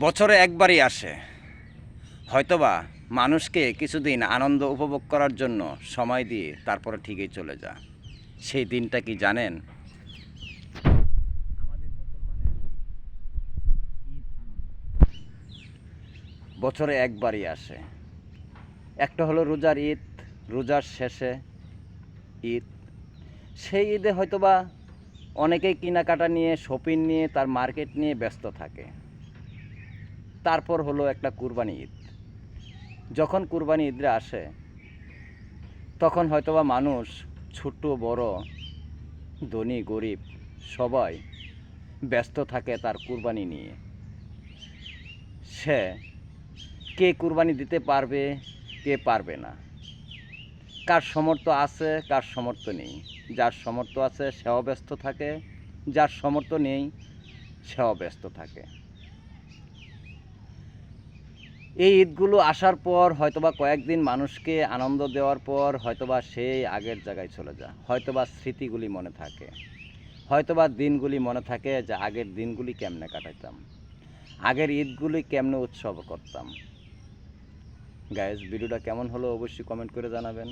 বছরে একবারই আসে। হয়তোবা মানুষকে কিছুদিন আনন্দ উপভোগ করার জন্য সময় দিয়ে তারপরে ঠিকই চলে যা। সেই দিনটা কি জানেন? বছরে একবারই আসে। একটা হলো রোজার ঈদ রোজার শেষে ঈদ। সেই ঈদে হয়তোবা অনেকেই কেনাকাটা নিয়ে শপিং নিয়ে তার মার্কেট নিয়ে ব্যস্ত থাকে। তারপর হলো একটা কুরবানি ঈদ। যখন কুরবানি ঈদরা আসে, তখন হয়তোবা মানুষ ছোট, বড়, ধনী, গরিব সবাই ব্যস্ত থাকে তার কুরবানি নিয়ে। সে কে কুরবানি দিতে পারবে, কে পারবে না। কার সমর্থ আছে, কার সমর্থ নেই। যার সমর্থ আছে সেও ব্যস্ত থাকে, যার সমর্থ নেই সেও ব্যস্ত থাকে। এই ঈদগুলো আসার পর হয়তোবা কয়েকদিন মানুষকে আনন্দ দেওয়ার পর হয়তোবা সেই আগের জায়গায় চলে যায়। হয়তোবা স্মৃতিগুলি মনে থাকে। হয়তোবা দিনগুলি মনে থাকে যে আগের দিনগুলি কেমনে কাটাইতাম। আগের ঈদগুলি কেমনে উৎসব করতাম। গায়েস ভিডিওটা কেমন হলো অবশ্যই কমেন্ট করে জানাবেন।